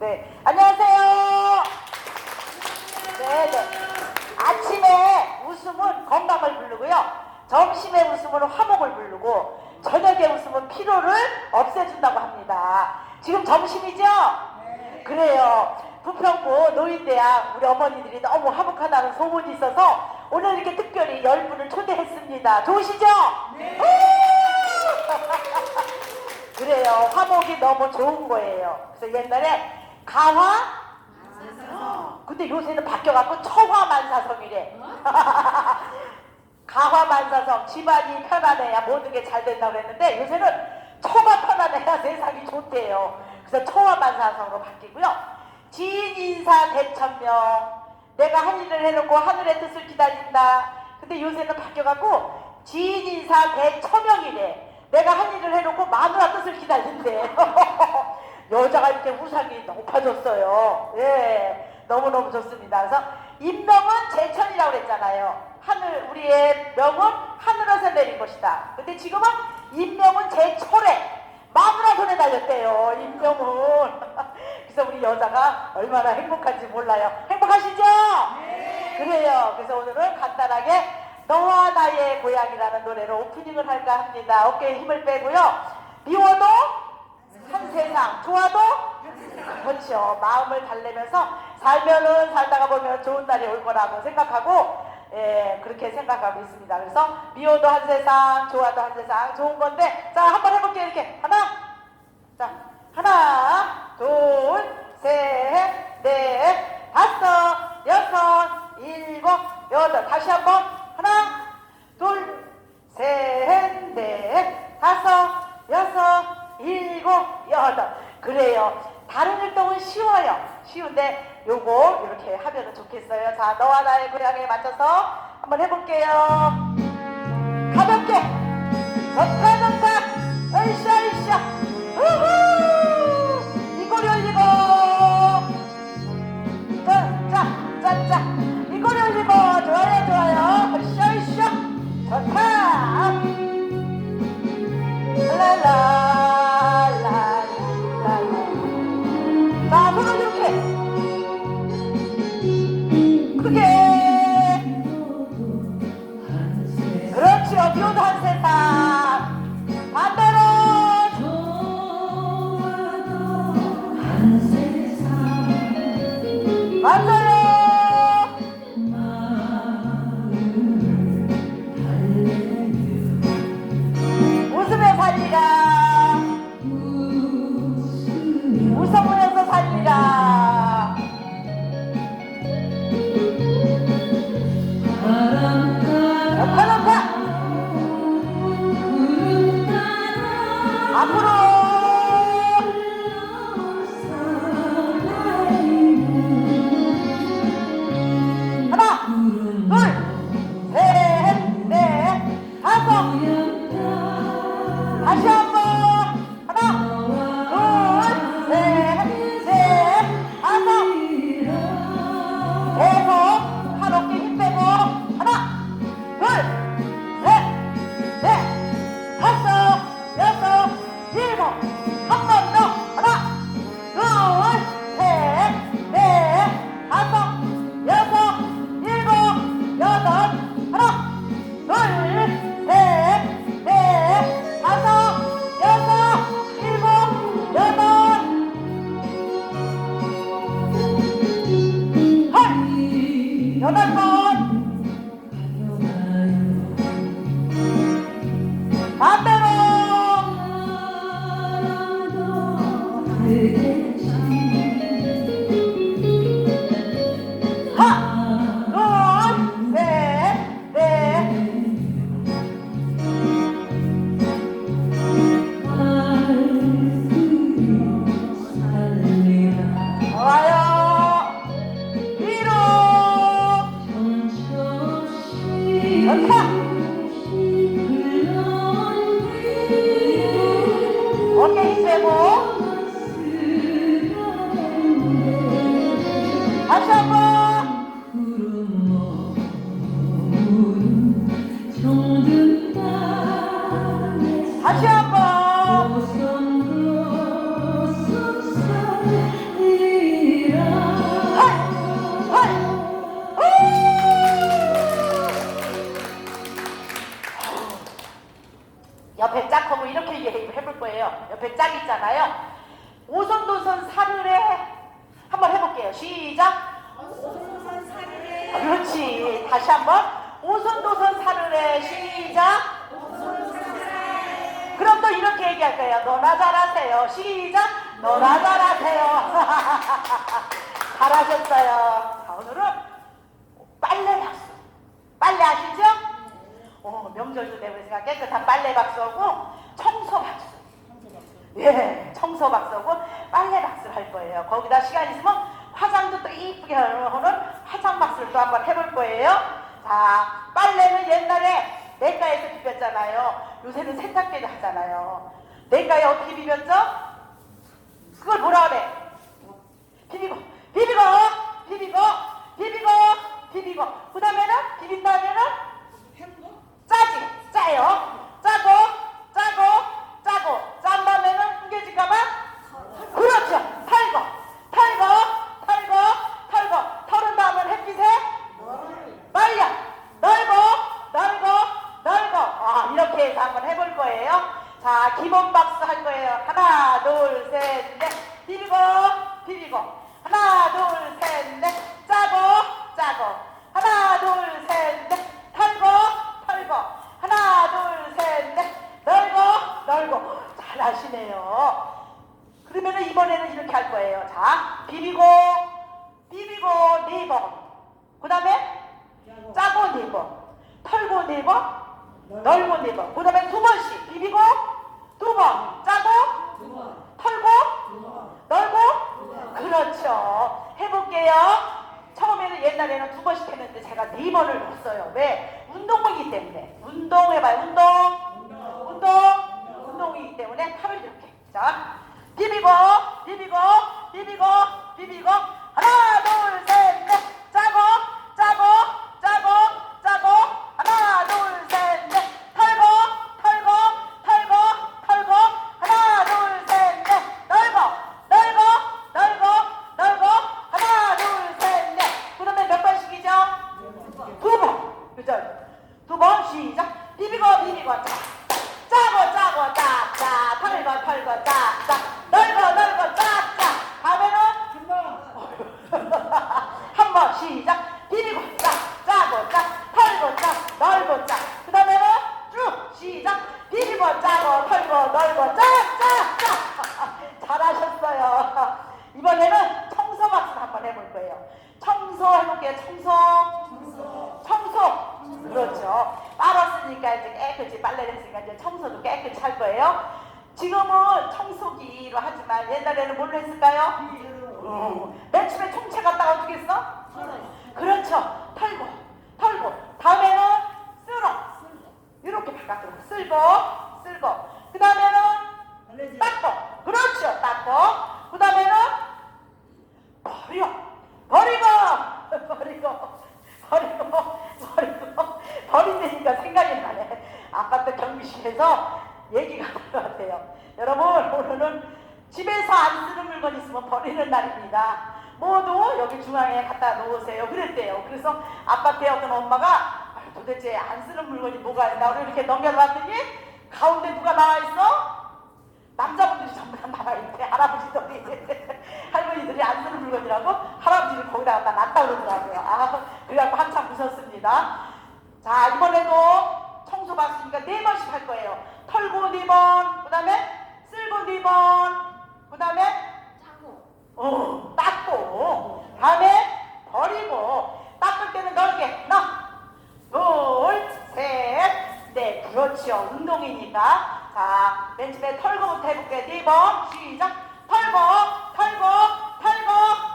네, 안녕하세요. 네, 네. 아침에 웃음은 건강을 부르고요. 점심에 웃음은 화목을 부르고 저녁에 웃음은 피로를 없애준다고 합니다. 지금 점심이죠? 그래요. 부평구 노인대학 우리 어머니들이 너무 화목하다는 소문이 있어서 오늘 이렇게 특별히 열 분을 초대했습니다. 좋으시죠? 네. 그래요. 화목이 너무 좋은 거예요. 그래서 옛날에 가화 근데 요새는 바뀌어갖고 처화만사성이래. 가화만사성 집안이 편안해야 모든 게 잘 된다고 그랬는데 요새는 처가 편안해야 세상이 좋대요. 그래서 처화만사성으로 바뀌고요. 지인인사 대천명 내가 한 일을 해놓고 하늘의 뜻을 기다린다. 근데 요새는 바뀌어갖고 지인인사 대처명이래. 내가 한 일을 해놓고 마누라 뜻을 기다린대. 여자가 이렇게 우상이 높아졌어요. 예, 너무너무 좋습니다. 그래서 인명은 제천이라고 그랬잖아요. 하늘, 우리의 명은 하늘에서 내린 것이다. 근데 지금은 인명은 제철에 마누라 손에 달렸대요. 인명은. 그래서 우리 여자가 얼마나 행복한지 몰라요. 행복하시죠? 그래요. 그래서 오늘은 간단하게 너와 나의 고향이라는 노래로 오프닝을 할까 합니다. 어깨에 힘을 빼고요. 좋아도 그렇죠. 마음을 달래면서 살면은 살다가 보면 좋은 날이 올 거라고 생각하고 예, 그렇게 생각하고 있습니다. 그래서 미워도 한 세상, 좋아도 한 세상 좋은 건데 자 한번 해볼게요. 이렇게 하나, 자 하나, 둘, 셋, 넷, 다섯, 여섯, 일곱, 여덟. 다시 한번 하나, 둘, 셋, 넷, 다섯, 여섯, 일곱, 여덟. 그래요. 다른 활동은 쉬워요. 쉬운데 요거 이렇게 하면 좋겠어요. 자, 너와 나의 고향에 맞춰서 한번 해볼게요. 가볍게. 좋 시작. 오손도손 사르래 그렇지. 다시 한번 오손도손 사르래 시작. 그럼 또 이렇게 얘기할 거예요. 너나 잘하세요. 시작. 너나 잘하세요. 잘하셨어요. 자, 오늘은 빨래 박수. 빨래 아시죠? 어, 명절도 있으니까 깨끗한 빨래 박수하고 청소 박수. 예, 청소 박수하고 빨래 박수를 할 거예요. 거기다 시간 있으면 화장도 또 이쁘게 하는 화장 또 한번 해볼 거예요. 자, 빨래는 옛날에 내과에서 비볐잖아요. 요새는 세탁기에 하잖아요. 내과에 어떻게 비볐죠? 그걸 뭐라 그래? 비비고, 비비고, 비비고, 비비고. 그 다음에는 비빈 다음에는 짜지, 짜요. 짜고, 짜고, 짜고. 짠 다음에는 구겨질까봐? 그렇죠. 털고, 털고, 털고, 털고. 털은 다음은 햇빛에 말려. 널고, 널고, 널고. 아, 이렇게 해서 한번 해볼 거예요. 자, 기본 박수 할 거예요. 하나, 둘, 셋, 넷. 비비고, 비비고. 하나, 둘, 셋, 넷. 짜고, 짜고. 하나, 둘, 셋, 넷. 털고, 털고. 하나, 둘, 셋, 넷. 널고, 널고. 잘하시네요. 그러면은 이번에는 이렇게 할 거예요. 자, 비비고, 네 번. 그 다음에 짜고 네 번. 털고 네 번. 널고 네 번. 그 다음에 두 번씩 비비고 두 번. 짜고 털고 널고 그렇죠. 해볼게요. 처음에는 옛날에는 두 번씩 했는데 제가 네 번을 넣었어요. 왜? 운동이기 때문에. 운동해봐요. 운동. 운동. 운동이기 때문에 팔을 이렇게. 자, 비비고, 비비고, 비비고, 비비고. 하나, 둘, 셋, 넷. 짜고, 짜고, 짜고, 짜고. 하나, 둘, 셋, 넷. 털고, 털고, 털고, 털고. 하나, 둘, 셋, 넷. 넓어, 넓어, 넓어, 넓어. 하나, 둘, 셋, 넷. 그러면 몇 번씩이죠? 두 번. 그죠? 두 번 시작. 비비고 비비고 짜. 짜고 짜고 짜짜. 털고 털고 짜짜. 넓고 넓고 짜짜. 다음에는 한 번 시작. 비비고 짜. 짜고 짜. 털고 짜. 넓고 짜. 그 다음에는 쭉 시작. 비비고 짜고 털고 넓고 짜짜 짜. 잘하셨어요. 이번에는 청소 박수 한번 해볼 거예요. 청소 해볼게요. 청소. 청소. 그렇죠. 빨았으니까 이제 깨끗이 빨래를 했으니까 이제 청소도 깨끗이 할 거예요. 지금은 청소기로 하지만 옛날에는 뭘로 했을까요? 음, 맨 처음에 총채 갖다가 어떻게 했어? 그렇죠. 털고, 털고. 다음에는 쓸어. 이렇게 바깥으로 쓸고, 쓸고. 그 다음에는 닦고. 그렇죠. 닦고. 그 다음에는 버려. 버리고. 버리고. 버리고. 버리고. 버린다니까 생각이 나네. 아파트 경비실에서 얘기가 들어왔대요. 여러분, 오늘은 집에서 안 쓰는 물건 있으면 버리는 날입니다. 모두 여기 중앙에 갖다 놓으세요. 그랬대요. 그래서 아파트에 어떤 엄마가 아유, 도대체 안 쓰는 물건이 뭐가 있나 이렇게 넘겨봤더니 가운데 누가 나와 있어? 남자분들이 전부 다 나와 있대. 할아버지들이 할머니들이 안 쓰는 물건이라고 할아버지를 거기다 갖다 놨다 그러더라고요. 아, 그래갖고 한참 웃었습니다. 자, 이번에도 청소 봤으니까 네 번씩 할 거예요. 털고 네 번, 그 다음에 쓸고 네 번, 그 다음에 어, 닦고, 다음에 버리고, 닦을 때는 넓게, 하나, 둘, 셋, 넷. 그렇죠. 운동이니까. 자, 맨 처음에 털고부터 해볼게요. 네 번, 시작. 털고, 털고, 털고,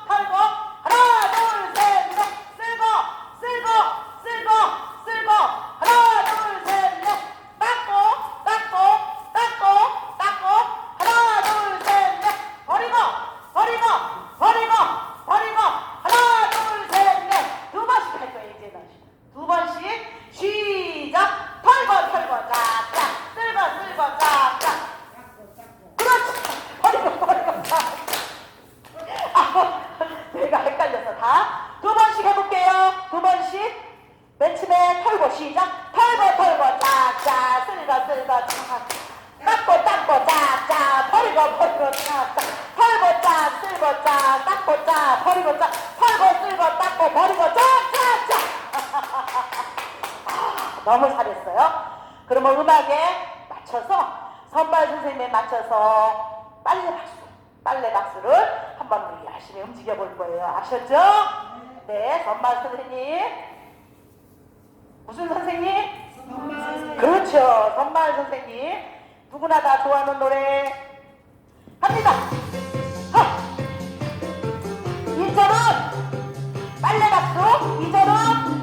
맞춰서 빨래 박수, 빨래 박수를 한번 우리 열심히 움직여 볼 거예요. 아셨죠? 네, 선반 선생님. 무슨 선생님? 선반. 그렇죠, 선반 선생님. 누구나 다 좋아하는 노래 합니다. 하! 2,000원! 빨래 박수 2,000원!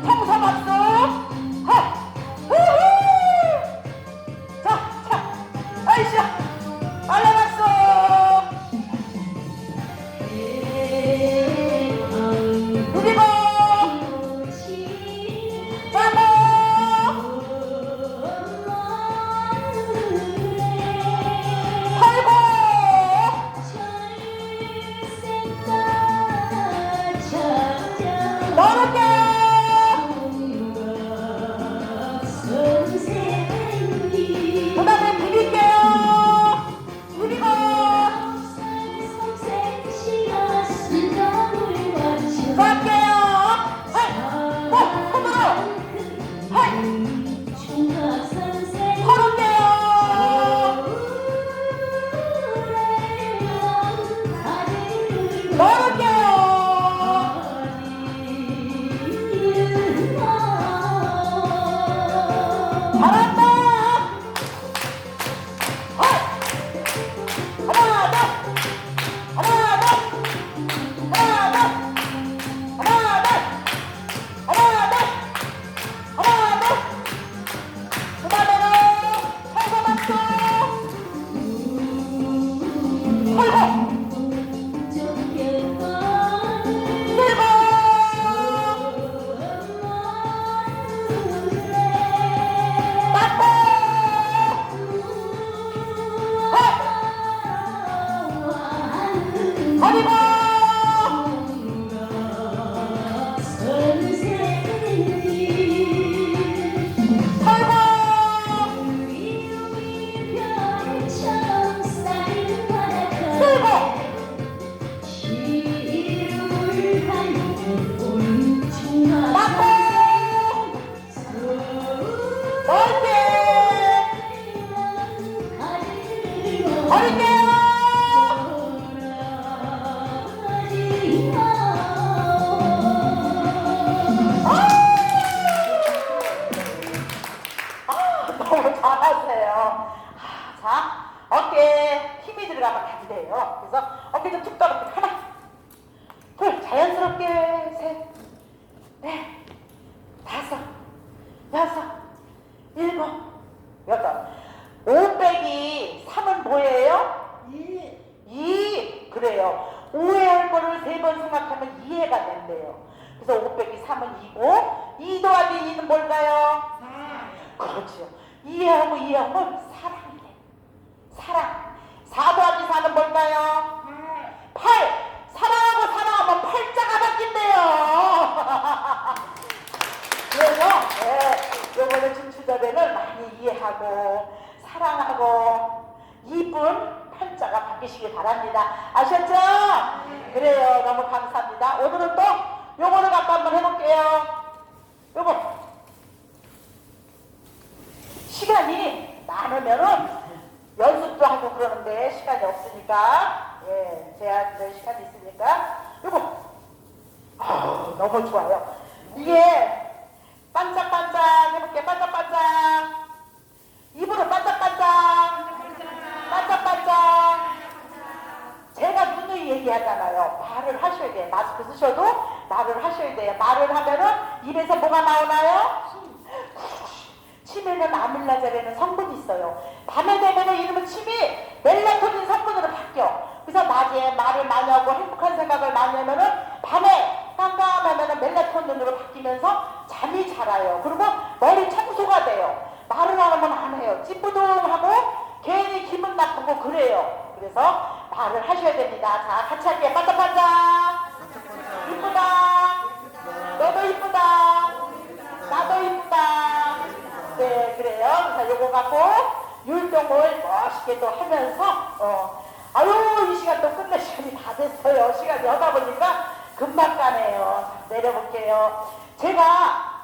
얘기하잖아요. 말을 하셔야 돼요. 마스크 쓰셔도 말을 하셔야 돼요. 말을 하면은 입에서 뭐가 나오나요? 침에는 아밀라제라는 성분이 있어요. 밤에 되면은 이놈의 침이 멜라토닌 성분으로 바뀌어. 그래서 낮에 말을 많이 하고 행복한 생각을 많이 하면은 밤에 깜깜하면은 멜라토닌으로 바뀌면서 잠이 잘 와요. 그리고 머리 청소가 돼요. 말을 안 하면 안 해요. 찌뿌둥하고 괜히 기분 나쁘고 그래요. 그래서 발을 하셔야 됩니다. 자, 같이 할게요. 반짝반짝. 이쁘다. 너도 이쁘다. 나도 이쁘다. 네, 그래요. 자, 요거 갖고 율동을 멋있게 또 하면서, 어, 아유, 이 시간 또 끝날 시간이 다 됐어요. 시간이 하다 보니까 금방 가네요. 내려볼게요. 제가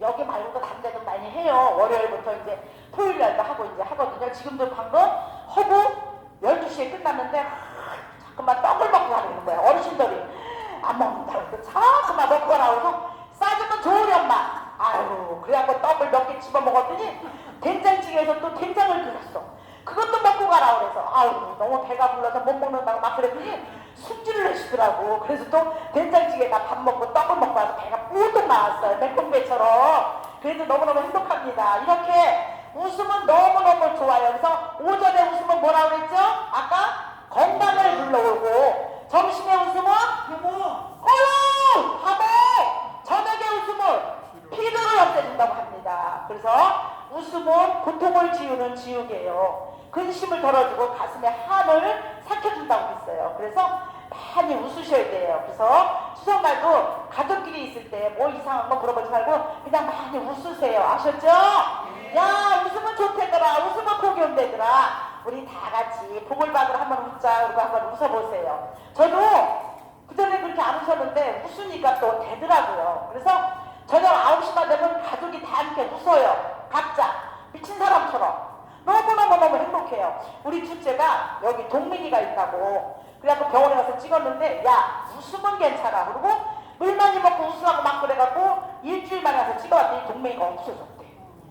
여기 말고도 담대도 많이 해요. 월요일부터 이제 토요일날도 하고 이제 하거든요. 지금도 방금 허브 12시에 끝났는데 아, 자꾸만 떡을 먹고 가는 거야. 어르신들이 안 먹는다고 자꾸만 먹고 가라고 싸주면 좋으리 엄마. 아유 그래갖고 떡을 몇 개 집어 먹었더니 된장찌개에서 또 된장을 끓였어. 그것도 먹고 가라 그래서 아유 너무 배가 불러서 못 먹는다고 막 그랬더니 숙지를 내시더라고 그래서 또 된장찌개가 밥 먹고 떡을 먹고 와서 배가 뿔뚝 나왔어요 맥동배처럼 그래도 너무너무 행복합니다 이렇게 웃으면 너무너무 좋아요 그래서 오전에 웃으면 뭐라 그랬죠? 아까 건강을 불러오고 점심에 웃으면 어유 바보 저녁에 웃음은 피로를 없애준다고 합니다. 그래서 웃음은 고통을 지우는 지우개요. 근심을 덜어주고 가슴에 한을 삭혀준다고 했어요. 그래서 많이 웃으셔야 돼요. 그래서 추석날도 가족끼리 있을 때 뭐 이상한 거 물어보지 말고 그냥 많이 웃으세요. 아셨죠? 야 웃으면 좋대더라. 웃으면 복이 온대더라. 우리 다 같이 복을 받으러 한번 웃자. 그리고 한번 웃어보세요. 저도 그전에 그렇게 안 웃었는데 웃으니까 또 되더라고요. 그래서 저녁 9시만 되면 가족이 다 함께 웃어요. 각자. 미친 사람처럼. 너무너무너무 행복해요. 우리 둘째가 여기 동민이가 있다고. 그래갖고 병원에 가서 찍었는데, 야, 웃으면 괜찮아. 그리고 물 많이 먹고 웃으라고 막 그래갖고 일주일 만에 가서 찍어봤더니 동민이가 없어졌대.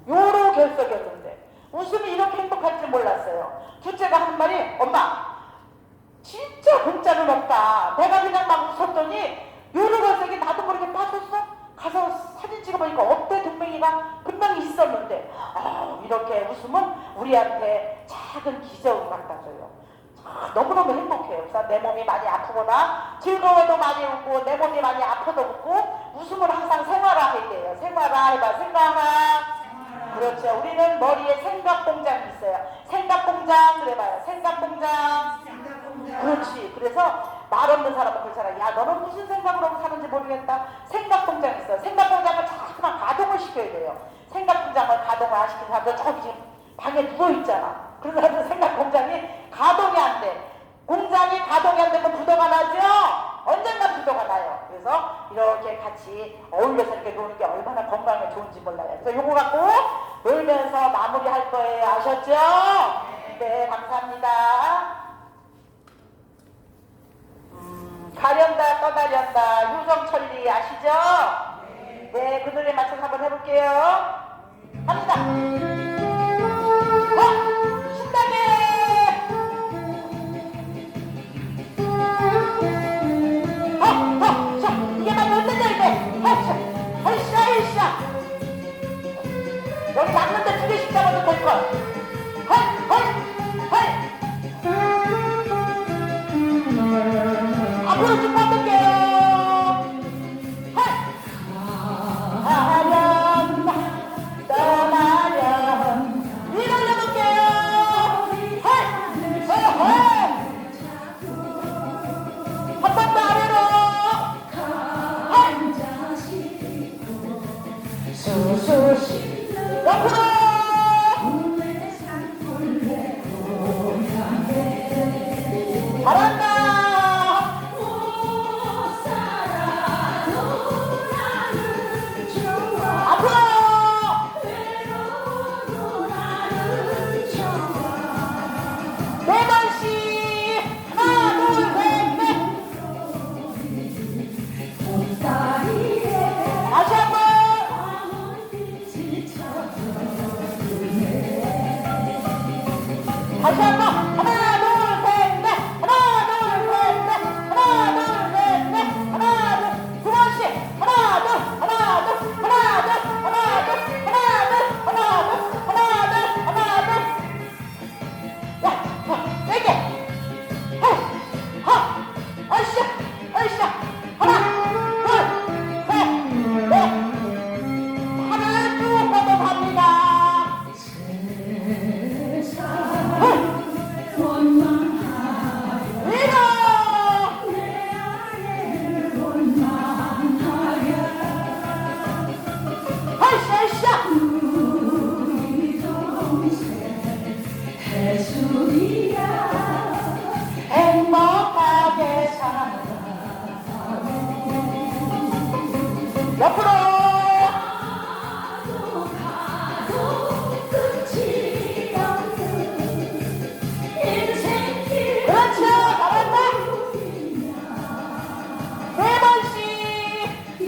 요로 결석이었는데. 웃음이 이렇게 행복할 줄 몰랐어요. 둘째가 하는 말이, 엄마, 진짜 공짜는 없다. 내가 그냥 막 웃었더니 요르가석이 나도 모르게 빠졌어. 가서 사진 찍어보니까 어때 동맹이가 분명히 있었는데 아 이렇게 웃으면 우리한테 작은 기적을 줘요. 아, 너무너무 행복해요. 내 몸이 많이 아프거나 즐거워도 많이 웃고 내 몸이 많이 아파도 웃고 웃음을 항상 생활화 해야 돼요. 생활화 해봐 생각화 그렇죠. 우리는 머리에 생각 공장이 있어요. 생각 공장 그래봐요. 생각 공장. 그렇지. 그래서 말 없는 사람은 그렇잖아. 야, 너는 무슨 생각으로 사는지 모르겠다. 생각 공장 있어. 생각 공장을 자꾸만 가동을 시켜야 돼요. 생각 공장을 가동을 안 시킨 사람들 저기 지금 방에 누워 있잖아. 그런 사람들 생각 공장이 가동이 안 돼. 공장이 가동이 안 되면 부도가 나죠? 언젠가 부도가 나요. 그래서 이렇게 같이 어울려서 이렇게 노는 게 얼마나 건강에 좋은지 몰라요. 그래서 요거 갖고 놀면서 마무리할 거예요. 아셨죠? 네, 감사합니다. 음, 가련다 떠나련다 유정천리 아시죠? 네, 그 노래 맞춰서 한번 해볼게요. 합니다. 어,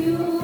you.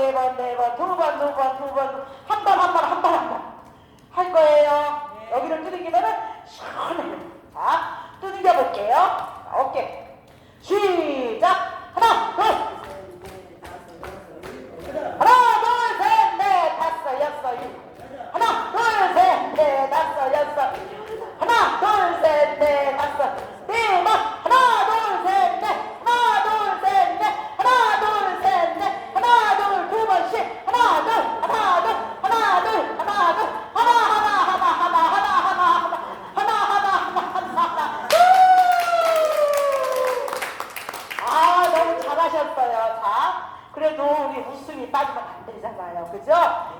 네번네번네번 네 번 두 번 두 번 두 번 한 번 한 번 한 번 한 번. 할 거예요. 여기를 두들기면은 시원해요 자 두들겨 볼게요. 자, 어깨 시작 잘하셨어요. 자, 그래도 우리 웃음이 빠지면 안 되잖아요. 그죠?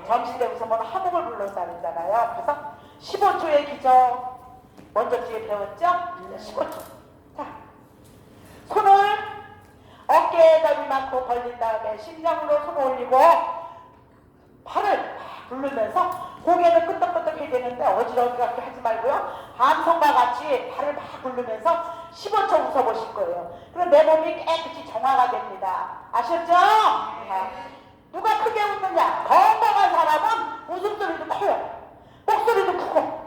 점심 때 웃으면 하복을 불렀다 그러잖아요. 그래서 15초의 기적 먼저 뒤에 배웠죠? 15초. 자, 손을 어깨에다 이만큼 벌린 다음에 심장으로 손 올리고 팔을 막 굴르면서 고개는 끄덕끄덕 해야 되는데 어지럽게 하지 말고요. 함성과 같이 발을 막 굴르면서 15초 웃어보실 거예요. 그럼 내 몸이 깨끗이 정화가 됩니다. 아셨죠? 자, 누가 크게 웃느냐? 건강한 사람은 웃음소리도 커요. 목소리도 크고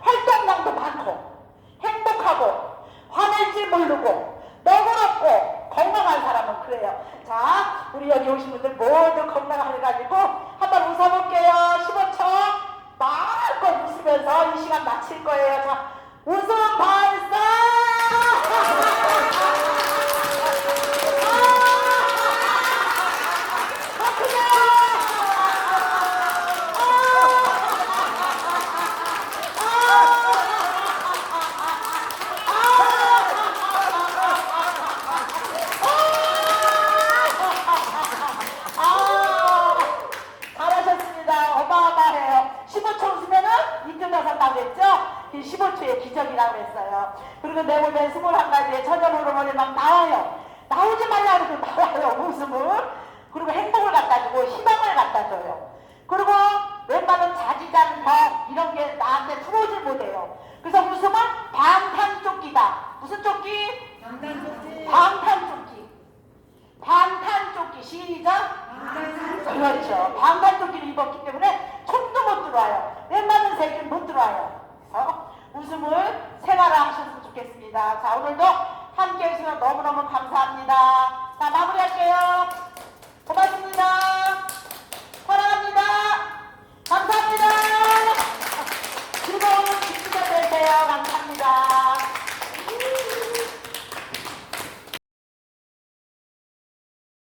활동량도 많고 행복하고 화낼지 모르고 너그럽고 건강한 사람은 그래요. 자, 우리 여기 오신 분들 모두 건강해가지고 한번 웃어볼게요. 15초 웃으면서 이 시간 마칠 거예요. 자, 웃음 발사! 더 크게! 아, 잘하셨습니다. 어마어마해요. 15초 웃으면은 이끌 나선다고 했죠? 이 15초의 기적이라고 했어요. 그리고 내 몸에 21가지의 천연 호르몬이 막 나와요. 나오지 말라고